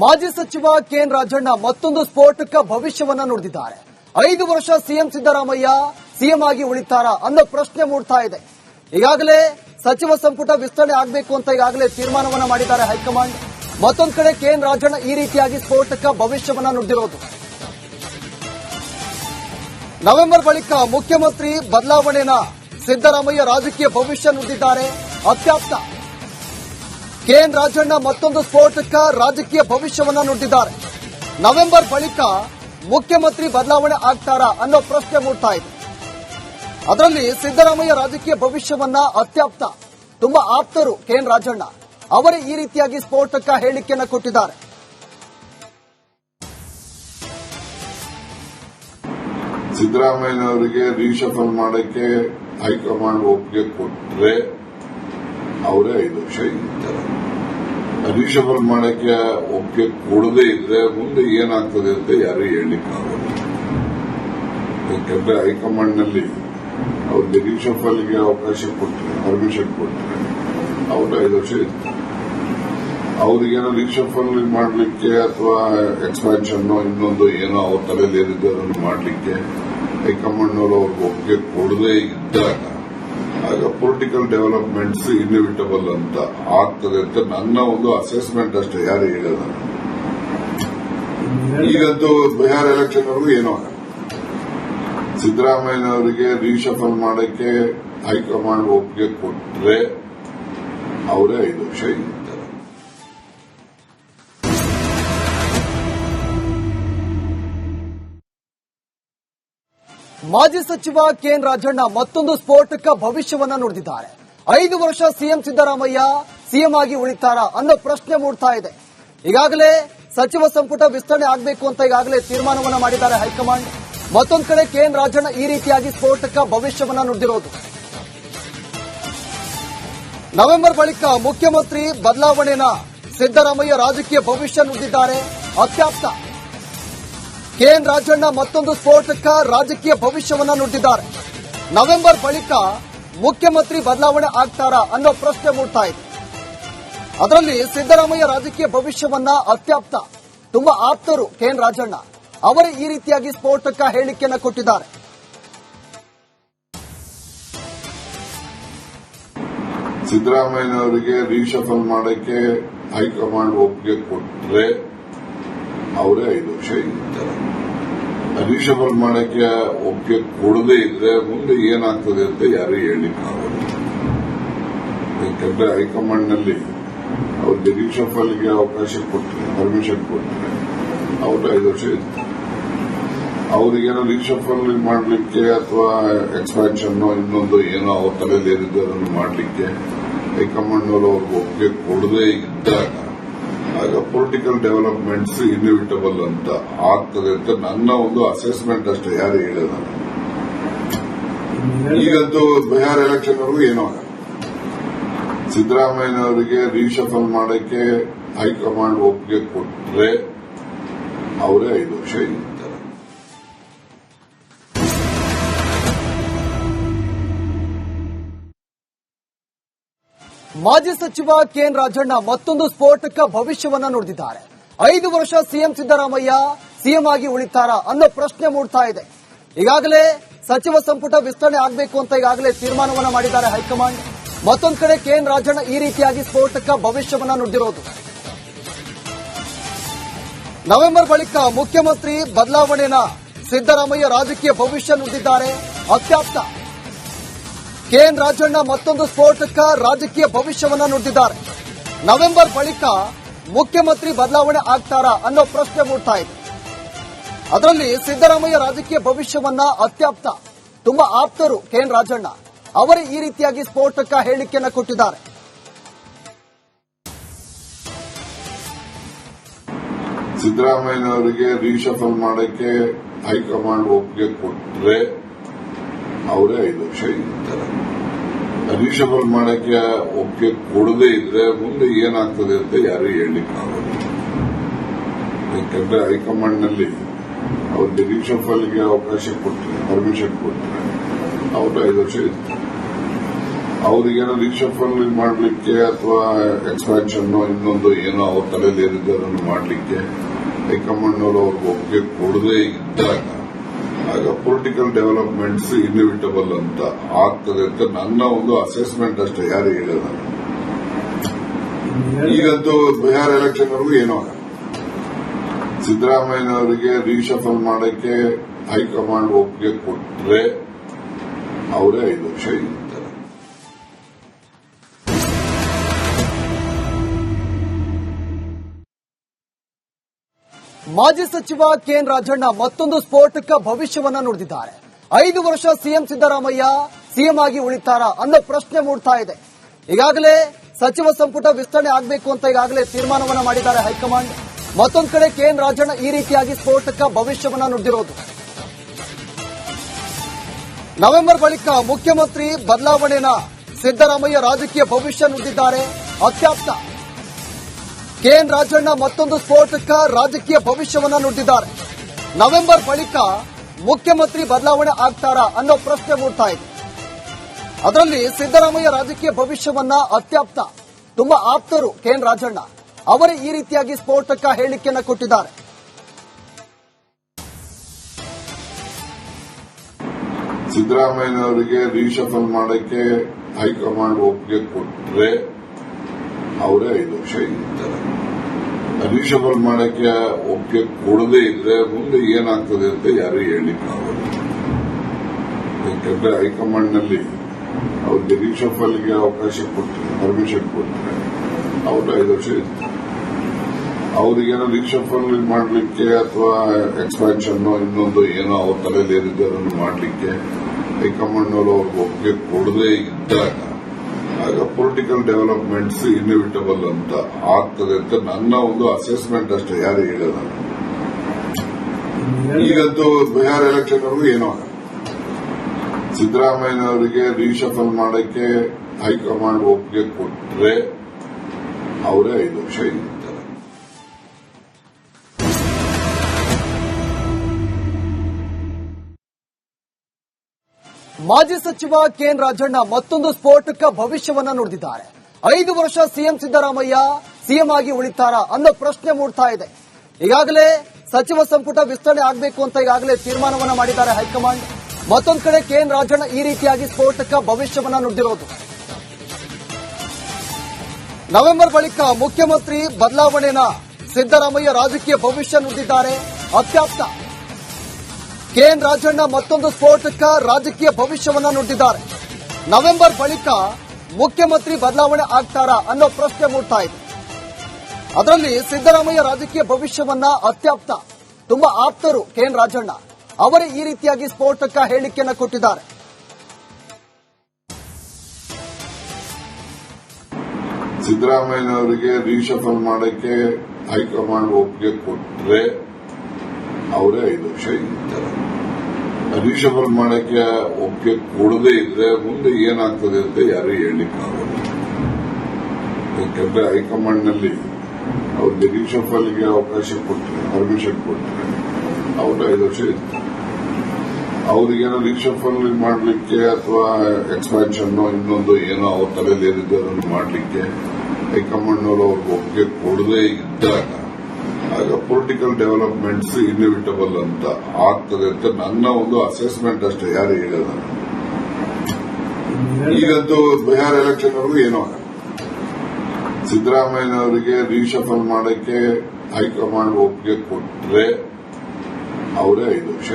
ಮಾಜಿ ಸಚಿವ ಕೆಎನ್ ರಾಜಣ್ಣ ಮತ್ತೊಂದು ಸ್ಫೋಟಕ ಭವಿಷ್ಯವನ್ನ ನುಡಿದಿದ್ದಾರೆ. ಐದು ವರ್ಷ ಸಿಎಂ ಸಿದ್ದರಾಮಯ್ಯ ಸಿಎಂ ಆಗಿ ಉಳಿತಾರಾ ಅನ್ನೋ ಪ್ರಶ್ನೆ ಮೂಡ್ತಾ ಇದೆ. ಈಗಾಗಲೇ ಸಚಿವ ಸಂಪುಟ ವಿಸ್ತರಣೆ ಆಗಬೇಕು ಅಂತ ಈಗಾಗಲೇ ತೀರ್ಮಾನವನ್ನ ಮಾಡಿದ್ದಾರೆ ಹೈಕಮಾಂಡ್. ಮತ್ತೊಂದು ಕಡೆ ಕೆಎನ್ ರಾಜಣ್ಣ ಈ ರೀತಿಯಾಗಿ ಸ್ಫೋಟಕ ಭವಿಷ್ಯವನ್ನ ನುಡಿದಿರೋದು. ನವೆಂಬರ್ ಬಳಿಕ ಮುಖ್ಯಮಂತ್ರಿ ಬದಲಾವಣೆನ ಸಿದ್ದರಾಮಯ್ಯ ರಾಜಕೀಯ ಭವಿಷ್ಯ ನುಡಿದಿದ್ದಾರೆ. ಅತ್ಯಾಪ್ತ. ಕೆಎನ್ ರಾಜಣ್ಣ ಮತ್ತೊಂದು ಸ್ಫೋಟಕ ರಾಜಕೀಯ ಭವಿಷ್ಯವನ್ನ ನುಡಿದಿದ್ದಾರೆ. ನವೆಂಬರ್ ಬಳಿಕ ಮುಖ್ಯಮಂತ್ರಿ ಬದಲಾವಣೆ ಆಗ್ತಾರಾ ಅನ್ನೋ ಪ್ರಶ್ನೆ ಮೂಡ್ತಾ ಇದೆ. ಅದರಲ್ಲಿ ಸಿದ್ದರಾಮಯ್ಯ ರಾಜಕೀಯ ಭವಿಷ್ಯವನ್ನ ಅತ್ಯಾಪ್ತ, ತುಂಬಾ ಆಪ್ತರು ಕೆಎನ್ ರಾಜಣ್ಣ. ಅವರೇ ಈ ರೀತಿಯಾಗಿ ಸ್ಫೋಟಕ ಹೇಳಿಕೆಯನ್ನು ಕೊಟ್ಟಿದ್ದಾರೆ. ಸಿದ್ದರಾಮಯ್ಯನವರಿಗೆ ರೀಶಫಲ್ ಮಾಡಕ್ಕೆ ಹೈಕಮಾಂಡ್ ಒಪ್ಪಿಗೆ ಕೊಟ್ಟರೆ ಅವರೇ ಐದು ವರ್ಷ ಇರ್ತಾರೆ ರೀಶಫಲ್ ಮಾಡಕ್ಕೆ ಒಪ್ಪಿಗೆ ಕೊಡದೇ ಇದ್ರೆ ಮುಂದೆ ಏನಾಗ್ತದೆ ಅಂತ ಯಾರು ಹೇಳಲಿಕ್ಕಾಗಲ್ಲ ಯಾಕಂದ್ರೆ ಹೈಕಮಾಂಡ್ನಲ್ಲಿ ಅವ್ರಿಗೆ ರೀಶಫಲ್ಗೆ ಅವಕಾಶ ಕೊಟ್ಟರೆ ಪರ್ಮಿಷನ್ ಕೊಟ್ಟರೆ ಅವರು ಐದು ವರ್ಷ ಇತ್ತು. ಅವ್ರಿಗೇನೋ ರೀಶಫಲ್ ಮಾಡಲಿಕ್ಕೆ ಅಥವಾ ಎಕ್ಸ್ಪಾನ್ಷನ್ ಇನ್ನೊಂದು ಏನೋ ಅವ್ರ ತಲೆಯಲ್ಲಿ ಏನಿದೆ ಅದನ್ನು ಮಾಡಲಿಕ್ಕೆ ಹೈಕಮಾಂಡ್ನವರು ಅವ್ರಿಗೆ ಒಪ್ಪಿಗೆ ಕೊಡದೇ ಇದ್ದಾಗ ಆಗ ಪೊಲಿಟಿಕಲ್ ಡೆವಲಪ್ಮೆಂಟ್ಸ್ ಇನ್ಎವಿಟಬಲ್ ಅಂತ ಆಗ್ತದೆ ಅಂತ ನನ್ನ ಒಂದು ಅಸೆಸ್ಮೆಂಟ್ ಅಷ್ಟೇ, ಯಾರು ಹೇಳೋದ ಈಗಂತೂ ಬಿಹಾರ್ ಎಲೆಕ್ಷನ್ ವರೆಗೂ ಏನೋ ಸಿದ್ದರಾಮಯ್ಯನವರಿಗೆ ರೀಶಫಲ್ ಮಾಡಕ್ಕೆ ಹೈಕಮಾಂಡ್ ಒಪ್ಪಿಗೆ ಕೊಟ್ರೆ ಅವರೇ ಐದು ವರ್ಷ ಇರ್ತಾರೆ ಮಾಜಿ ಸಚಿವ ಕೆಎನ್ ರಾಜಣ್ಣ ಮತ್ತೊಂದು ಸ್ಫೋಟಕ ಭವಿಷ್ಯವನ್ನ ನುಡಿದಿದ್ದಾರೆ. ಐದು ವರ್ಷ ಸಿಎಂ ಸಿದ್ದರಾಮಯ್ಯ ಸಿಎಂ ಆಗಿ ಉಳಿತಾರಾ ಅನ್ನೋ ಪ್ರಶ್ನೆ ಮೂಡ್ತಾ ಇದೆ. ಈಗಾಗಲೇ ಸಚಿವ ಸಂಪುಟ ವಿಸ್ತರಣೆ ಆಗಬೇಕು ಅಂತ ಈಗಾಗಲೇ ತೀರ್ಮಾನವನ್ನ ಮಾಡಿದ್ದಾರೆ ಹೈಕಮಾಂಡ್. ಮತ್ತೊಂದು ಕಡೆ ಕೆಎನ್ ರಾಜಣ್ಣ ಈ ರೀತಿಯಾಗಿ ಸ್ಫೋಟಕ ಭವಿಷ್ಯವನ್ನ ನುಡಿದಿರೋದು. ನವೆಂಬರ್ ಬಳಿಕ ಮುಖ್ಯಮಂತ್ರಿ ಬದಲಾವಣೆನ ಸಿದ್ದರಾಮಯ್ಯ ರಾಜಕೀಯ ಭವಿಷ್ಯ ನುಡಿದಿದ್ದಾರೆ. ಅತ್ಯಾಪ್ತ. ಕೆಎನ್ ರಾಜಣ್ಣ ಮತ್ತೊಂದು ಸ್ಫೋಟಕ ರಾಜಕೀಯ ಭವಿಷ್ಯವನ್ನ ನುಡಿದಿದ್ದಾರೆ. ನವೆಂಬರ್ ಬಳಿಕ ಮುಖ್ಯಮಂತ್ರಿ ಬದಲಾವಣೆ ಆಗ್ತಾರಾ ಅನ್ನೋ ಪ್ರಶ್ನೆ ಮೂಡ್ತಾ ಇದೆ. ಅದರಲ್ಲಿ ಸಿದ್ದರಾಮಯ್ಯ ರಾಜಕೀಯ ಭವಿಷ್ಯವನ್ನ ಅತ್ಯಾಪ್ತ, ತುಂಬಾ ಆಪ್ತರು ಕೆಎನ್ ರಾಜಣ್ಣ. ಅವರೇ ಈ ರೀತಿಯಾಗಿ ಸ್ಫೋಟಕ ಹೇಳಿಕೆಯನ್ನ ಕೊಟ್ಟಿದ್ದಾರೆ. ಸಿದ್ದರಾಮಯ್ಯನವರಿಗೆ ರೀಶಫಲ್ ಮಾಡಕ್ಕೆ ಹೈಕಮಾಂಡ್ ಒಪ್ಪಿಗೆ ಕೊಟ್ರೆ ಅವರೇ ಐದು ವರ್ಷ ಇರ್ತಾರೆ ರೀಶಫಲ್ ಮಾಡಕ್ಕೆ ಒಪ್ಪಿಗೆ ಕೊಡದೇ ಇದ್ರೆ ಮುಂದೆ ಏನಾಗ್ತದೆ ಅಂತ ಯಾರು ಹೇಳಲಿಕ್ಕಾಗಲ್ಲ ಯಾಕಂದ್ರೆ ಹೈಕಮಾಂಡ್ನಲ್ಲಿ ಅವ್ರಿಗೆ ರೀಶಫಲ್ಗೆ ಅವಕಾಶ ಕೊಟ್ಟರೆ ಪರ್ಮಿಷನ್ ಕೊಟ್ಟರೆ ಅವರು ಐದು ವರ್ಷ ಇರ್ತಾರೆ ಅವ್ರಿಗೇನೋ ರಿಶಫಲ್ ಮಾಡಲಿಕ್ಕೆ ಅಥವಾ ಎಕ್ಸ್ಪಾನ್ಷನ್ ಇನ್ನೊಂದು ಏನೋ ಅವ್ರ ತಲೆಯಲ್ಲಿ ಏನಿದ್ದು ಅದನ್ನು ಮಾಡಲಿಕ್ಕೆ ಹೈಕಮಾಂಡ್ನವರು ಅವ್ರಿಗೆ ಒಪ್ಪಿಗೆ ಕೊಡದೇ ಇದ್ದಾಗ ಆಗ ಪೊಲಿಟಿಕಲ್ ಡೆವಲಪ್ಮೆಂಟ್ಸ್ ಇನ್ವಿಟಬಲ್ ಅಂತ ಆಗ್ತದೆ ಅಂತ ನನ್ನ ಒಂದು ಅಸೆಸ್ಮೆಂಟ್ ಅಷ್ಟೇ, ಯಾರು ಹೇಳಿದ ಈಗಂತೂ ಬಿಹಾರ್ ಎಲೆಕ್ಷನ್ ವರೆಗೂ ಏನೋ ಸಿದ್ದರಾಮಯ್ಯನವರಿಗೆ ರೀಶಫಲ್ ಮಾಡಕ್ಕೆ ಹೈಕಮಾಂಡ್ ಒಪ್ಪಿಗೆ ಕೊಟ್ರೆ ಅವರೇ ಐದು ವರ್ಷ ಇರ್ತಾರೆ ಮಾಜಿ ಸಚಿವ ಕೆಎನ್ ರಾಜಣ್ಣ ಮತ್ತೊಂದು ಸ್ಫೋಟಕ ಭವಿಷ್ಯವನ್ನ ನುಡಿದಿದ್ದಾರೆ ಐದು ವರ್ಷ ಸಿಎಂ ಸಿದ್ದರಾಮಯ್ಯ ಸಿಎಂ ಆಗಿ ಉಳಿತಾರಾ ಅನ್ನೋ ಪ್ರಶ್ನೆ ಮೂಡ್ತಾ ಇದೆ. ಈಗಾಗಲೇ ಸಚಿವ ಸಂಪುಟ ವಿಸ್ತರಣೆ ಆಗಬೇಕು ಅಂತ ಈಗಾಗಲೇ ತೀರ್ಮಾನವನ್ನ ಮಾಡಿದ್ದಾರೆ ಹೈಕಮಾಂಡ್. ಮತ್ತೊಂದು ಕಡೆ ಕೆಎನ್ ರಾಜಣ್ಣ ಈ ರೀತಿಯಾಗಿ ಸ್ಫೋಟಕ ಭವಿಷ್ಯವನ್ನ ನುಡಿದಿರೋದು. ನವೆಂಬರ್ ಬಳಿಕ ಮುಖ್ಯಮಂತ್ರಿ ಬದಲಾವಣೆನ ಸಿದ್ದರಾಮಯ್ಯ ರಾಜಕೀಯ ಭವಿಷ್ಯ ನುಡಿದಿದ್ದಾರೆ. ಅತ್ಯಾಪ್ತ. ಕೆಎನ್ ರಾಜಣ್ಣ ಮತ್ತೊಂದು ಸ್ಫೋಟಕ ರಾಜಕೀಯ ಭವಿಷ್ಯವನ್ನ ನುಡಿದಿದ್ದಾರೆ. ನವೆಂಬರ್ ಬಳಿಕ ಮುಖ್ಯಮಂತ್ರಿ ಬದಲಾವಣೆ ಆಗ್ತಾರಾ ಅನ್ನೋ ಪ್ರಶ್ನೆ ಮೂಡ್ತಾ ಇದೆ. ಅದರಲ್ಲಿ ಸಿದ್ದರಾಮಯ್ಯ ರಾಜಕೀಯ ಭವಿಷ್ಯವನ್ನ ಅತ್ಯಾಪ್ತ, ತುಂಬಾ ಆಪ್ತರು ಕೆಎನ್ ರಾಜಣ್ಣ. ಅವರೇ ಈ ರೀತಿಯಾಗಿ ಸ್ಫೋಟಕ ಹೇಳಿಕೆಯನ್ನು ಕೊಟ್ಟಿದ್ದಾರೆ. ಸಿದ್ದರಾಮಯ್ಯನವರಿಗೆ ರೀಶಫಲ್ ಮಾಡಕ್ಕೆ ಹೈಕಮಾಂಡ್ ಒಪ್ಪಿಗೆ ಕೊಟ್ರೆ ಅವರೇ ಐದು ವರ್ಷ ಇರ್ತಾರೆ. ಅನಿಶಬಲ್ ಮಾಡಕ್ಕೆ ಒಪ್ಪಿಗೆ ಕೊಡದೇ ಇದ್ರೆ ಮುಂದೆ ಏನಾಗ್ತದೆ ಅಂತ ಯಾರು ಹೇಳಲಿಕ್ಕಾಗಲ್ಲ ಯಾಕಂದ್ರೆ ಹೈಕಮಾಂಡ್ನಲ್ಲಿ ಅವ್ರಿಗೆ ಗೆ ಅವಕಾಶ ಕೊಟ್ಟರೆ ಪರ್ಮಿಷನ್ ಕೊಟ್ಟರೆ ಅವರು ಐದು ವರ್ಷ ಇರ್ತಾರೆ. ಅವ್ರಿಗೇನೋ ರಿಕ್ಷಫಲ್ ಮಾಡಲಿಕ್ಕೆ ಅಥವಾ ಎಕ್ಸ್ಪ್ಯಾನ್ಷನ್ ಇನ್ನೊಂದು ಏನೋ ಅವ್ರ ತಲೆಯಲ್ಲಿ ಏನಿದೆ ಅದನ್ನು ಮಾಡಲಿಕ್ಕೆ ಹೈಕಮಾಂಡ್ ಅವರು ಅವ್ರಿಗೆ ಒಪ್ಪಿಗೆ ಕೊಡದೇ ಇದ್ದಾಗ ಆಗ ಪೊಲಿಟಿಕಲ್ ಡೆವಲಪ್ಮೆಂಟ್ಸ್ ಇನ್ವಿಟಬಲ್ ಅಂತ ಆಗ್ತದೆ ಅಂತ ನನ್ನ ಒಂದು ಅಸೆಸ್ಮೆಂಟ್ ಅಷ್ಟೇ, ಯಾರು ಹೇಳಲ್ಲ. ಈಗಂತೂ ಬಿಹಾರ್ ಎಲೆಕ್ಷನ್ ಏನೋ ಆಗಲ್ಲ ಸಿದ್ದರಾಮಯ್ಯನವರಿಗೆ ರೀಶಫಲ್ ಮಾಡಕ್ಕೆ ಹೈಕಮಾಂಡ್ ಒಪ್ಪಿಗೆ ಕೊಟ್ರೆ ಅವರೇ ಐದು ವರ್ಷ ಇರ್ತಾರೆ ಮಾಜಿ ಸಚಿವ ಕೆಎನ್ ರಾಜಣ್ಣ ಮತ್ತೊಂದು ಸ್ಫೋಟಕ ಭವಿಷ್ಯವನ್ನ ನುಡಿದಿದ್ದಾರೆ. ಐದು ವರ್ಷ ಸಿಎಂ ಸಿದ್ದರಾಮಯ್ಯ ಸಿಎಂ ಆಗಿ ಉಳಿತಾರ ಅನ್ನೋ ಪ್ರಶ್ನೆ ಮೂಡ್ತಾ ಇದೆ. ಈಗಾಗಲೇ ಸಚಿವ ಸಂಪುಟ ವಿಸ್ತರಣೆ ಆಗಬೇಕು ಅಂತ ಈಗಾಗಲೇ ತೀರ್ಮಾನವನ್ನ ಮಾಡಿದ್ದಾರೆ ಹೈಕಮಾಂಡ್. ಮತ್ತೊಂದು ಕಡೆ ಕೆಎನ್ ರಾಜಣ್ಣ ಈ ರೀತಿಯಾಗಿ ಸ್ಫೋಟಕ ಭವಿಷ್ಯವನ್ನ ನುಡಿದಿರೋದು. ನವೆಂಬರ್ ಬಳಿಕ ಮುಖ್ಯಮಂತ್ರಿ ಬದಲಾವಣೆನ ಸಿದ್ದರಾಮಯ್ಯ ರಾಜಕೀಯ ಭವಿಷ್ಯ ನುಡಿದಿದ್ದಾರೆ. ಅತ್ಯಾಪ್ತ. ಕೆಎನ್ ರಾಜಣ್ಣ ಮತ್ತೊಂದು ಸ್ಫೋಟಕ ರಾಜಕೀಯ ಭವಿಷ್ಯವನ್ನ ನುಡಿದಿದ್ದಾರೆ. ನವೆಂಬರ್ ಬಳಿಕ ಮುಖ್ಯಮಂತ್ರಿ ಬದಲಾವಣೆ ಆಗ್ತಾರಾ ಅನ್ನೋ ಪ್ರಶ್ನೆ ಮೂಡ್ತಾ ಇದೆ. ಅದರಲ್ಲಿ ಸಿದ್ದರಾಮಯ್ಯ ರಾಜಕೀಯ ಭವಿಷ್ಯವನ್ನ ಅತ್ಯಾಪ್ತ, ತುಂಬಾ ಆಪ್ತರು ಕೆಎನ್ ರಾಜಣ್ಣ. ಅವರೇ ಈ ರೀತಿಯಾಗಿ ಸ್ಫೋಟಕ ಹೇಳಿಕೆಯನ್ನ ಕೊಟ್ಟಿದ್ದಾರೆ. ಸಿದ್ದರಾಮಯ್ಯನವರಿಗೆ ರೀಶಫಲ್ ಮಾಡಕ್ಕೆ ಹೈಕಮಾಂಡ್ ಒಪ್ಪಿಗೆ ಕೊಟ್ರೆ ಅವರೇ ಐದು ವರ್ಷ ಇರ್ತಾರೆ. ರೀಶಫಲ್ ಮಾಡಕ್ಕೆ ಒಪ್ಪಿಗೆ ಕೊಡದೇ ಇದ್ರೆ ಮುಂದೆ ಏನಾಗ್ತದೆ ಅಂತ ಯಾರು ಹೇಳಿಕ್ಕಾಗಲ್ಲ ಯಾಕಂದ್ರೆ ಹೈಕಮಾಂಡ್ನಲ್ಲಿ ಅವ್ರಿಗೆ ರೀಶಫಲ್ಗೆ ಅವಕಾಶ ಕೊಟ್ಟರೆ ಪರ್ಮಿಷನ್ ಕೊಟ್ಟರೆ ಅವರು ಐದು ವರ್ಷ ಇರ್ತಾರೆ ಅವ್ರಿಗೇನೋ ರೀಶಫಲ್ ಮಾಡಲಿಕ್ಕೆ ಅಥವಾ ಎಕ್ಸ್ಪ್ಯಾನ್ಷನ್ ಇನ್ನೊಂದು ಏನೋ ಅವ್ರ ತಲೆಯಲ್ಲಿ ಏನಿದೆ ಅದನ್ನು ಮಾಡಲಿಕ್ಕೆ ಹೈಕಮಾಂಡ್ ಅವರು ಅವ್ರಿಗೆ ಒಪ್ಪಿಗೆ ಕೊಡದೇ ಇದ್ದಾಗ ಆಗ ಪೊಲಿಟಿಕಲ್ ಡೆವಲಪ್ಮೆಂಟ್ಸ್ ಇನ್ಎವಿಟಬಲ್ ಅಂತ ಆಗ್ತದೆ ಅಂತ ನನ್ನ ಒಂದು ಅಸೆಸ್ಮೆಂಟ್ ಅಷ್ಟೇ, ಯಾರು ಹೇಳಲ್ಲ. ಈಗಂತೂ ಬಿಹಾರ್ ಎಲೆಕ್ಷನ್ ಅವರು ಏನೋ ಸಿದ್ದರಾಮಯ್ಯನವರಿಗೆ ರೀಶಫಲ್ ಮಾಡಕ್ಕೆ ಹೈಕಮಾಂಡ್ ಒಪ್ಪಿಗೆ ಕೊಟ್ರೆ ಅವರೇ ಐದು ವರ್ಷ ಇರ್ತಾರೆ ಮಾಜಿ ಸಚಿವ ಕೆಎನ್ ರಾಜಣ್ಣ ಮತ್ತೊಂದು ಸ್ಫೋಟಕ ಭವಿಷ್ಯವನ್ನ ನುಡಿದಿದ್ದಾರೆ. ಐದು ವರ್ಷ ಸಿಎಂ ಸಿದ್ದರಾಮಯ್ಯ ಸಿಎಂ ಆಗಿ ಉಳಿತಾರ ಅನ್ನೋ ಪ್ರಶ್ನೆ ಮೂಡ್ತಾ ಇದೆ. ಈಗಾಗಲೇ ಸಚಿವ ಸಂಪುಟ ವಿಸ್ತರಣೆ ಆಗಬೇಕು ಅಂತ ಈಗಾಗಲೇ ತೀರ್ಮಾನವನ್ನ ಮಾಡಿದ್ದಾರೆ ಹೈಕಮಾಂಡ್. ಮತ್ತೊಂದು ಕಡೆ ಕೆಎನ್ ರಾಜಣ್ಣ ಈ ರೀತಿಯಾಗಿ ಸ್ಫೋಟಕ ಭವಿಷ್ಯವನ್ನ ನುಡಿದಿರೋದು. ನವೆಂಬರ್ ಬಳಿಕ ಮುಖ್ಯಮಂತ್ರಿ ಬದಲಾವಣೆನ ಸಿದ್ದರಾಮಯ್ಯ ರಾಜಕೀಯ ಭವಿಷ್ಯ ನುಡಿದಿದ್ದಾರೆ. ಅತ್ಯಾಪ್ತ. ಕೆಎನ್ ರಾಜಣ್ಣ ಮತ್ತೊಂದು ಸ್ಫೋಟಕ ರಾಜಕೀಯ ಭವಿಷ್ಯವನ್ನ ನುಡಿದಿದ್ದಾರೆ ನವೆಂಬರ್ ಬಳಿಕ ಮುಖ್ಯಮಂತ್ರಿ ಬದಲಾವಣೆ ಆಗ್ತಾರಾ ಅನ್ನೋ ಪ್ರಶ್ನೆ ಮೂಡ್ತಾ ಇದೆ. ಅದರಲ್ಲಿ ಸಿದ್ದರಾಮಯ್ಯ ರಾಜಕೀಯ ಭವಿಷ್ಯವನ್ನ ಅತ್ಯಾಪ್ತ, ತುಂಬಾ ಆಪ್ತರು ಕೆಎನ್ ರಾಜಣ್ಣ. ಅವರೇ ಈ ರೀತಿಯಾಗಿ ಸ್ಫೋಟಕ ಹೇಳಿಕೆಯನ್ನು ಕೊಟ್ಟಿದ್ದಾರೆ. ಸಿದ್ದರಾಮಯ್ಯನವರಿಗೆ ರೀಶಫಲ್ ಮಾಡಕ್ಕೆ ಹೈಕಮಾಂಡ್ ಒಪ್ಪಿಗೆ ಕೊಟ್ರೆ ಅವರೇ ಐದು ವರ್ಷ ಇರ್ತಾರೆ ರಿಶಫಲ್ ಮಾಡಕ್ಕೆ ಒಪ್ಪಿಗೆ ಕೊಡದೇ ಇದ್ರೆ ಮುಂದೆ ಏನಾಗ್ತದೆ ಅಂತ ಯಾರು ಹೇಳಲಿಕ್ಕಾಗಲ್ಲ ಯಾಕೆಂದ್ರೆ ಹೈಕಮಾಂಡ್ನಲ್ಲಿ ಅವ್ರಿಗೆ ರೀಶಫಲ್ಗೆ ಅವಕಾಶ ಕೊಟ್ಟರೆ ಪರ್ಮಿಷನ್ ಕೊಟ್ಟರೆ ಅವರು ಐದು ವರ್ಷ ಇರ್ತಾರೆ. ಅವ್ರಿಗೇನೋ ರಿಶಫಲ್ ಮಾಡಲಿಕ್ಕೆ ಅಥವಾ ಎಕ್ಸ್ಪ್ಯಾನ್ಷನ್ ಇನ್ನೊಂದು ಏನೋ ಅವ್ರ ತಲೆಯಲ್ಲಿ ಏನಿದೆ ಅದನ್ನು ಮಾಡಲಿಕ್ಕೆ ಹೈಕಮಾಂಡ್ ಅವರು ಅವ್ರಿಗೆ ಒಪ್ಪಿಗೆ ಕೊಡದೇ ಇದ್ದಾಗ ಆಗ ಪೊಲಿಟಿಕಲ್ ಡೆವಲಪ್ಮೆಂಟ್ಸ್ ಇನ್ಎವಿಟಬಲ್ ಅಂತ ಆಗ್ತದೆ ಅಂತ ನನ್ನ ಒಂದು ಅಸೆಸ್ಮೆಂಟ್ ಅಷ್ಟೇ, ಯಾರು ಹೇಳಲ್ಲ ಈಗಂತೂ ಬಿಹಾರ್ ಎಲೆಕ್ಷನ್ ವರೆಗೂ ಏನೋ ಸಿದ್ದರಾಮಯ್ಯನವರಿಗೆ ರೀಶಫಲ್ ಮಾಡಕ್ಕೆ ಹೈಕಮಾಂಡ್ ಒಪ್ಪಿಗೆ ಕೊಟ್ರೆ ಅವರೇ ಐದು ವರ್ಷ